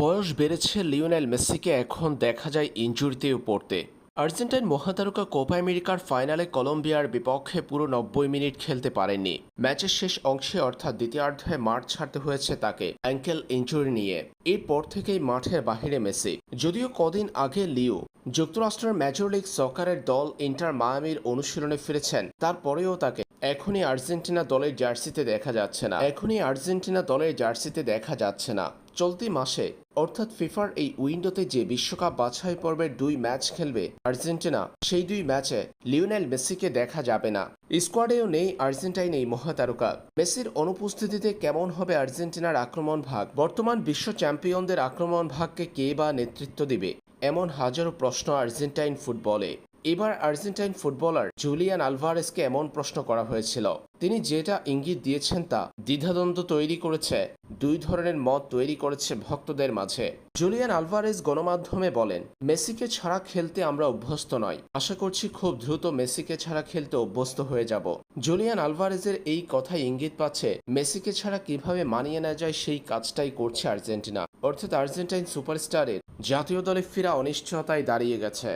বয়স বেড়েছে লিওনেল মেসিকে, এখন দেখা যায় ইনজুরিতেও পড়তে। আর্জেন্টাইন মহাতারকা কোপা আমেরিকার ফাইনালে কলম্বিয়ার বিপক্ষে পুরো নব্বই মিনিট খেলতে পারেননি। ম্যাচের শেষ অংশে, অর্থাৎ দ্বিতীয়ার্ধে মাঠ ছাড়তে হয়েছে তাকে অ্যাঙ্কেল ইনজুরি নিয়ে। এরপর থেকেই মাঠের বাহিরে মেসি। যদিও কদিন আগে লিও যুক্তরাষ্ট্রের মেজর লিগ সকারের দল ইন্টার মায়ামির অনুশীলনে ফিরেছেন, তারপরেও তাকে এখনই আর্জেন্টিনা দলের জার্সিতে দেখা যাচ্ছে না। এখনই আর্জেন্টিনা দলের জার্সিতে দেখা যাচ্ছে না। চলতি মাসে, অর্থাৎ ফিফার এই উইন্ডোতে যে বিশ্বকাপ বাছাই পর্বের দুই ম্যাচ খেলবে আর্জেন্টিনা, সেই দুই ম্যাচে লিওনেল মেসিকে দেখা যাবে না। স্কোয়াডেও নেই আর্জেন্টাইন এই মহাতারকা। মেসির অনুপস্থিতিতে কেমন হবে আর্জেন্টিনার আক্রমণ ভাগ? বর্তমান বিশ্ব চ্যাম্পিয়নদের আক্রমণ ভাগকে কে বা নেতৃত্ব দিবে? এমন হাজারো প্রশ্ন আর্জেন্টাইন ফুটবলে। এবার আর্জেন্টাইন ফুটবলার জুলিয়ান আলভারেসকে এমন প্রশ্ন করা হয়েছিল। তিনি যেটা ইঙ্গিত দিয়েছেন তা দ্বিধাদ্বন্দ্ব তৈরি করেছে, দুই ধরনের মত তৈরি করেছে ভক্তদের মাঝে। জুলিয়ান আলভারেজ গণমাধ্যমে বলেন, মেসিকে ছাড়া খেলতে আমরা অভ্যস্ত নয় আশা করছি খুব দ্রুত মেসিকে ছাড়া খেলতে অভ্যস্ত হয়ে যাব। জুলিয়ান আলভারেজের এই কথাই ইঙ্গিত পাচ্ছে, মেসিকে ছাড়া কীভাবে মানিয়ে নেওয়া যায় সেই কাজটাই করছে আর্জেন্টিনা। অর্থাৎ আর্জেন্টাইন সুপারস্টারের জাতীয় দলে ফেরা অনিশ্চয়তায় দাঁড়িয়ে গেছে।